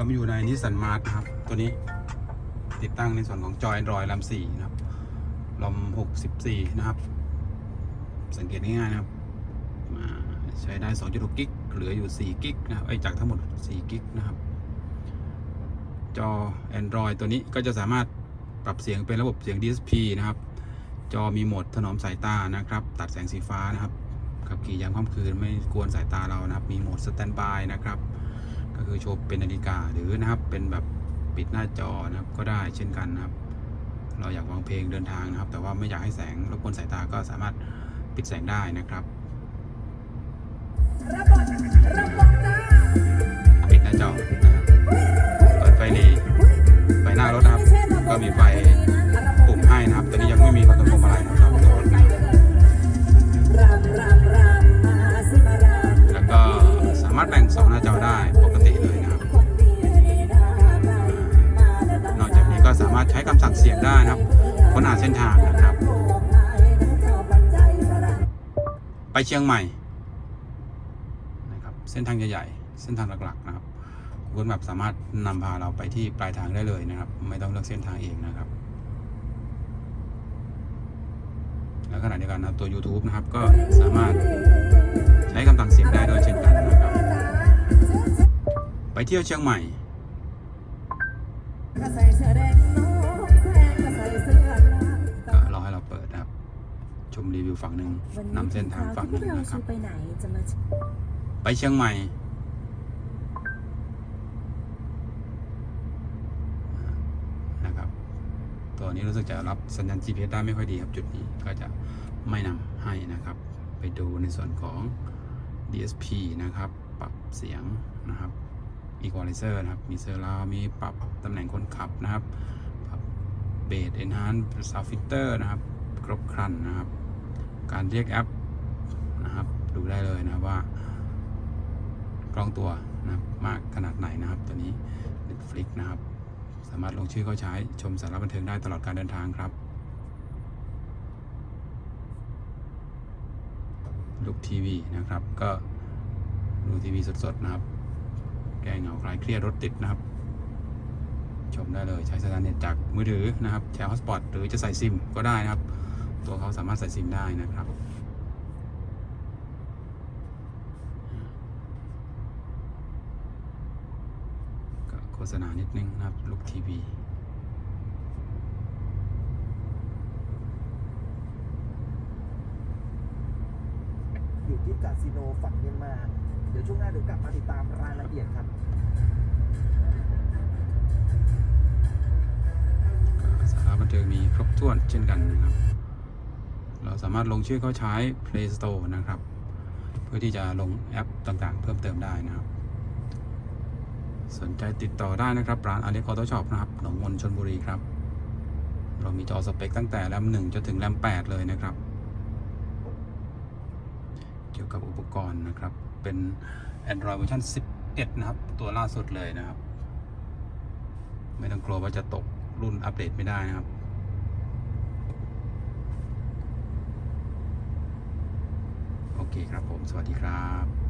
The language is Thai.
เรามาอยู่ในนิสสันมาร์นะครับ ตัวนี้ติดตั้งในส่วนของจอย Android ลำ4นะครับลำ64นะครับ สังเกตง่ายๆนะครับอ่าใช้ได้2.6กิกเหลืออยู่ 4 กิกนะครับไอจากทั้งหมด 4 กิกนะครับ จอ Android ตัวนี้ก็จะสามารถปรับเสียงเป็นระบบเสียง DSP นะครับ จอมีโหมดถนอมสายตานะครับ ตัดแสงสีฟ้านะครับขับขี่ยามค่ำคืนไม่กวนสายตาเรานะครับ มีโหมดสแตนบายนะครับ ก็คือโชว์เป็นนาฬิกาหรือนะครับเป็นแบบปิดหน้าจอนะครับก็ได้เช่นกันนะครับ เราอยากฟังเพลงเดินทางนะครับ แต่ว่าไม่อยากให้แสงรบกวนสายตาก็สามารถปิดแสงได้นะครับปิดหน้าจอนะครับเปิดไฟหนีไฟหน้ารถนะครับ ก็มีไฟารถใช้คำสั่งเสียงได้นะครับค้นหาเส้นทางนะครับ ไปเชียงใหม่นะครับเส้นทางใหญ่ๆเส้นทางหลักๆนะครับ Google Map สามารถนำพาเราไปที่ปลายทางได้เลยนะครับ ไม่ต้องเลือกเส้นทางเองนะครับ แล้วขณะเดียวกันนะตัว YouTube นะครับก็สามารถใช้คำสั่งเสียงได้ด้วยเช่นกันนะครับ ไปเที่ยวเชียงใหม่ ก็รอให้เราเปิดนะครับ ชมรีวิวฝั่งหนึ่งนำเส้นทางฝั่งหนึ่งนะครับ ไปไหนจะมาไปเชียงใหม่นะครับตัวนี้รู้สึกจะรับสัญญาณ GPS ได้ไม่ค่อยดีครับจุดนี้ก็จะไม่นำให้นะครับ ไปดูในส่วนของ DSP นะครับ ปรับเสียงนะครับ Equalizer นะครับ มีเซอร์ราวมีปรับตำแหน่งคนขับนะครับ ปรับเบส Enhance Sound Filter นะครับ ครบครันนะครับ การเรียกแอปนะครับ ดูได้เลยนะว่ากล้องตัวนะครับมากขนาดไหนนะครับตัวนี้ Netflix นะครับ สามารถลงชื่อเข้าใช้ชมสาระบันเทิงได้ตลอดการเดินทางครับลูกทีวีนะครับ ก็ดูทีวีสดๆนะครับ แก้เหงาคลายเครียดรถติดนะครับ ชมได้เลยใช้สัญญาณเน็ตจากมือถือนะครับแชร์ฮอสปอตหรือจะใส่ซิมก็ได้นะครับ ตัวเขาสามารถใส่ซิมได้นะครับก็โฆษณานิดนึงนะครับลูกทีวี อยู่ที่กาสิโนฝั่งเมียนมา เดี๋ยวช่วงหน้าเดี๋ยวกลับมาติดตามรายละเอียดครับสาระบันเทิงมีครบถ้วนเช่นกันนะครับ เราสามารถลงชื่อเข้าใช้ Play Store นะครับ เพื่อที่จะลงแอปต่างๆ เพิ่มเติมได้นะครับ สนใจติดต่อได้นะครับ ร้านอเล็กออโต้ช็อปนะครับหนองมนชนบุรีครับ เรามีจอสเปคตั้งแต่แรม1จนถึงแรม8เลยนะครับ เกี่ยวกับอุปกรณ์นะครับ เป็น Android เวอร์ชัน11 นะครับ ตัวล่าสุดเลยนะครับ ไม่ต้องกลัวว่าจะตกรุ่นอัปเดตไม่ได้นะครับโอเคครับผม สวัสดีครับ